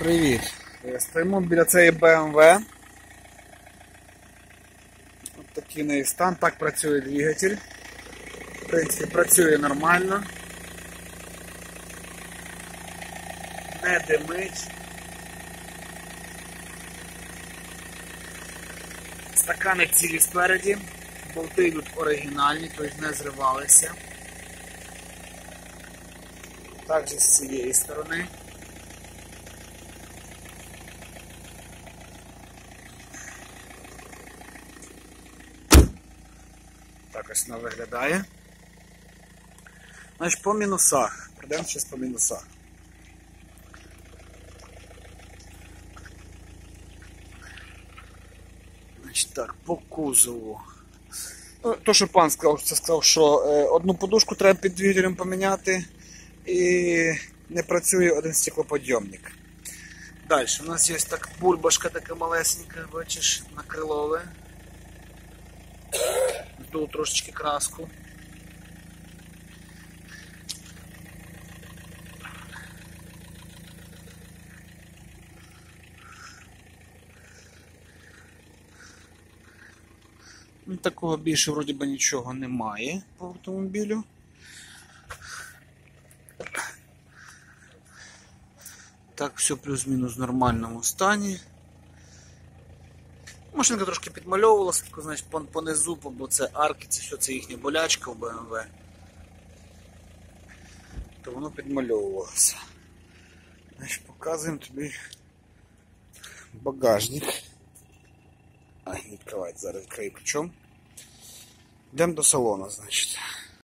Привіт. Е, Стоїмо біля цієї BMW. Ось такий неї стан. Так працює двигатель. В принципі, працює нормально. Не димить. Стакани цілі спереді. Болти йдуть оригінальні, тобто не зривалися. Також з цієї сторони. Так ось вона виглядає. Значить, по мінусах. Пройдемо зараз по мінусах. Значить так, по кузову. Ну, То, що пан сказав, це сказав, що е, одну подушку треба під двигателем поміняти і не працює один стеклоподйомник. Далі, у нас є так бульбашка така малесенька, бачиш, на крилове. Здув трошечки краску. Ну, Такого більше вроді би нічого немає по автомобілю. Так, все плюс-мінус в нормальному стані. Машинка трошки підмальовувалася, таку, значить, понизу, бо це арки, це все це їхня болячка в BMW. То воно підмальовувалося. Значить, показуємо тобі багажник. А, відкривати зараз відкрию ключом. Йдемо до салону, значить.